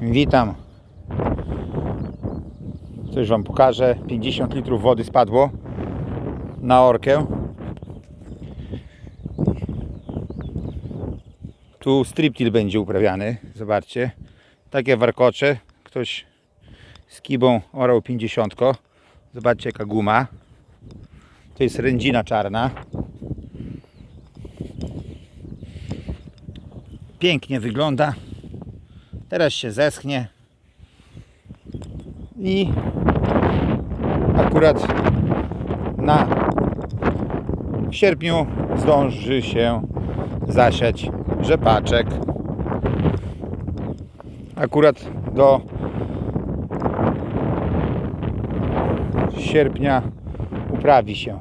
Witam. Coś Wam pokażę. 50 litrów wody spadło na orkę. Tu striptil będzie uprawiany. Zobaczcie. Takie warkocze. Ktoś z kibą orał 50. Zobaczcie jaka guma. To jest rędzina czarna. Pięknie wygląda. Teraz się zeschnie. I akurat na w sierpniu zdąży się zasiać rzepaczek. Akurat do sierpnia uprawi się.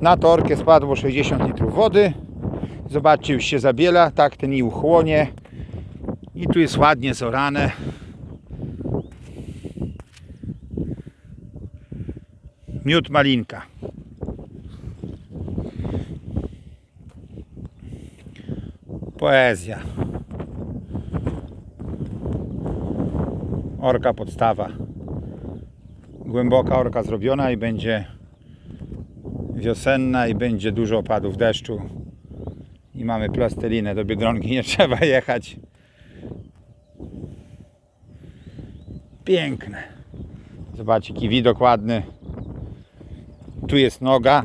Na torkę spadło 60 litrów wody. Zobaczcie, już się zabiela, tak ten i uchłonie. I tu jest ładnie zorane. Miód malinka. Poezja. Orka podstawa. Głęboka orka zrobiona i będzie wiosenna i będzie dużo opadów deszczu. I mamy plastelinę do Biedronki, nie trzeba jechać. Piękne. Zobaczcie, jaki widok ładny. Tu jest noga.